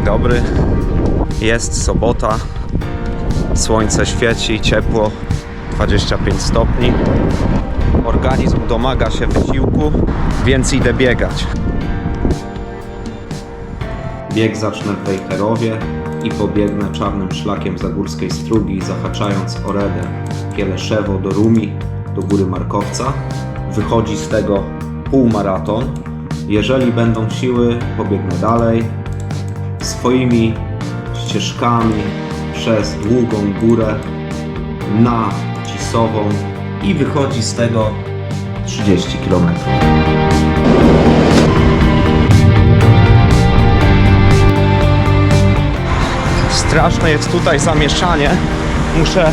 Dzień dobry. Jest sobota. Słońce świeci, ciepło, 25 stopni. Organizm domaga się wysiłku, więc idę biegać. Bieg zacznę w Wejherowie i pobiegnę czarnym szlakiem Zagórskiej Strugi, zahaczając o Redę, Kieleszewo do Rumi, do Góry Markowca. Wychodzi z tego półmaraton. Jeżeli będą siły, pobiegnę dalej swoimi ścieżkami przez długą górę na Cisową i wychodzi z tego 30 km. Straszne jest tutaj zamieszanie. Muszę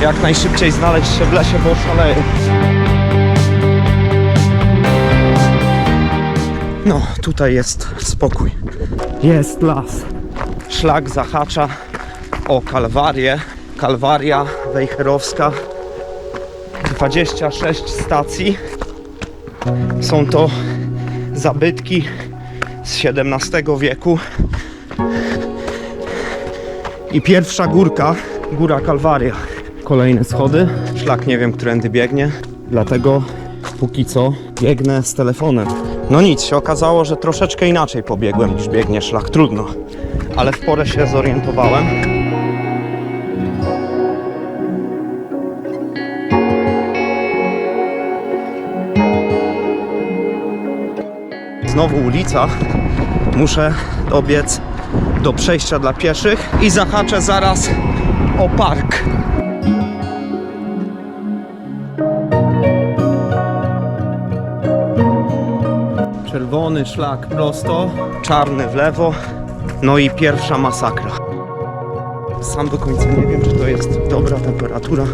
jak najszybciej znaleźć się w lesie, bo szaleję. No, tutaj jest spokój. Jest las. Szlak zahacza o Kalwarię. Kalwaria Wejherowska. 26 stacji. Są to zabytki z XVII wieku. I pierwsza górka, góra Kalwaria. Kolejne schody. Szlak nie wiem, którędy biegnie, dlatego póki co biegnę z telefonem. No nic, się okazało, że troszeczkę inaczej pobiegłem niż biegnie szlak. Trudno, ale w porę się zorientowałem. Znowu ulica. Muszę dobiec do przejścia dla pieszych i zahaczę zaraz o park. Czerwony szlak prosto, czarny w lewo, no i pierwsza masakra. Sam do końca nie wiem, czy to jest dobra temperatura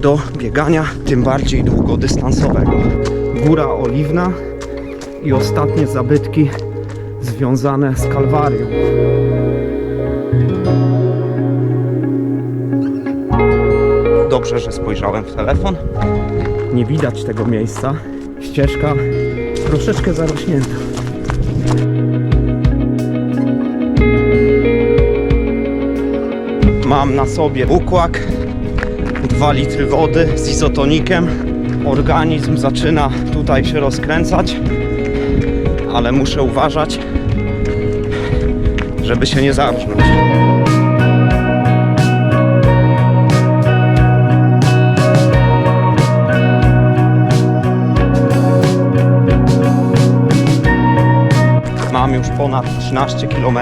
do biegania, tym bardziej długodystansowego. Góra Oliwna i ostatnie zabytki związane z Kalwarią. Dobrze, że spojrzałem w telefon. Nie widać tego miejsca. Ścieżka troszeczkę zarośnięta. Mam na sobie bukłak, 2 litry wody z izotonikiem. Organizm zaczyna tutaj się rozkręcać, ale muszę uważać, żeby się nie zarżnąć. Już ponad 13 km.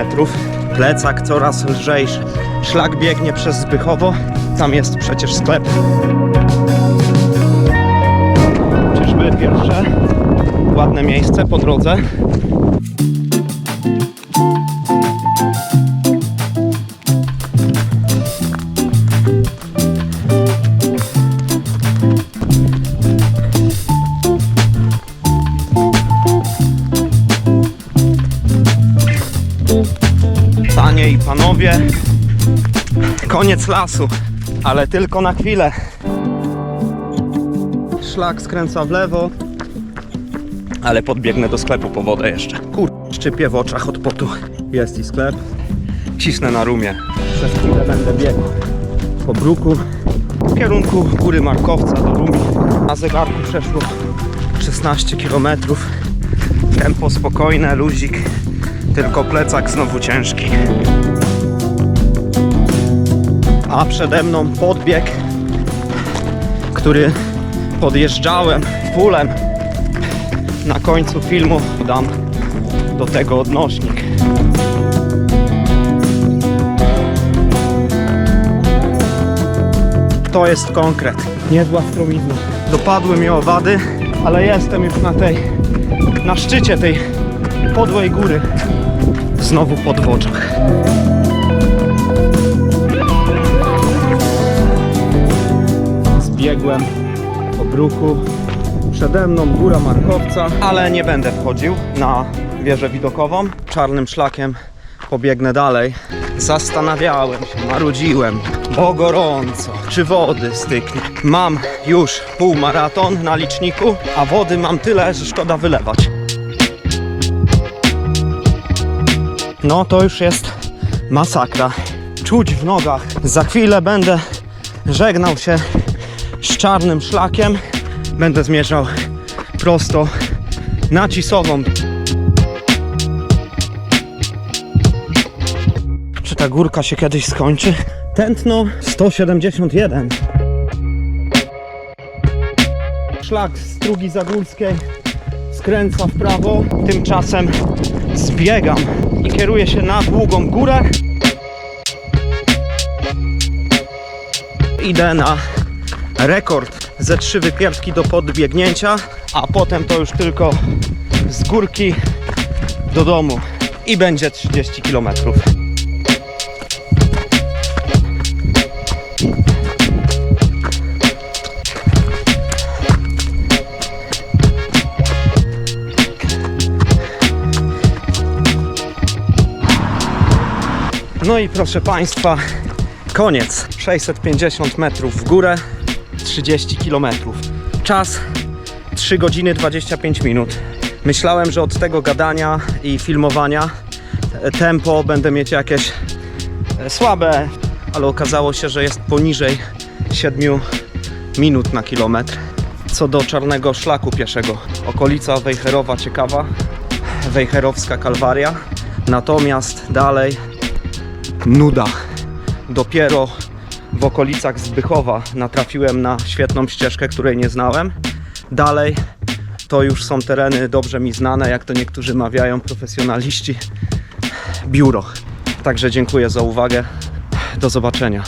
Plecak coraz lżejszy. Szlak biegnie przez Zbychowo. Tam jest przecież sklep. Czyżby pierwsze ładne miejsce po drodze? Panowie, koniec lasu, ale tylko na chwilę. Szlak skręca w lewo, ale podbiegnę do sklepu po wodę jeszcze. Kur... szczypie w oczach od potu. Jest i sklep. Cisnę na rumie. Przez chwilę będę biegł po bruku w kierunku góry Markowca do Rumi. Na zegarku przeszło 16 km. Tempo spokojne, luzik. Tylko plecak znowu ciężki. A przede mną podbieg, który podjeżdżałem pulem. Na końcu filmu dam do tego odnośnik. To jest konkret. Niezła stromizna. Dopadły mnie owady, ale jestem już na tej, na szczycie tej podłej góry. Znowu po dwoczach. Zbiegłem po bruku. Przede mną góra Markowca, ale nie będę wchodził na wieżę widokową. Czarnym szlakiem pobiegnę dalej. Zastanawiałem się, marudziłem, bo gorąco, czy wody styknie. Mam już półmaraton na liczniku, a wody mam tyle, że szkoda wylewać. No to już jest masakra. Czuć w nogach. Za chwilę będę żegnał się czarnym szlakiem. Będę zmierzał prosto na Cisową. Czy ta górka się kiedyś skończy? Tętno 171. Szlak z Strugi Zagórskiej skręca w prawo. Tymczasem zbiegam i kieruję się na długą górę. Idę na rekord ze trzy wypierdki do podbiegnięcia, a potem to już tylko z górki do domu i będzie 30 km. No i proszę Państwa, koniec. 650 metrów w górę, 30 km. Czas 3 godziny 25 minut. Myślałem, że od tego gadania i filmowania tempo będę mieć jakieś e, słabe, ale okazało się, że jest poniżej 7 minut na kilometr. Co do czarnego szlaku pieszego, okolica Wejherowa ciekawa, Wejherowska Kalwaria. Natomiast dalej nuda. Dopiero w okolicach Zbychowa natrafiłem na świetną ścieżkę, której nie znałem. Dalej to już są tereny dobrze mi znane, jak to niektórzy mawiają profesjonaliści. Biuro. Także dziękuję za uwagę. Do zobaczenia.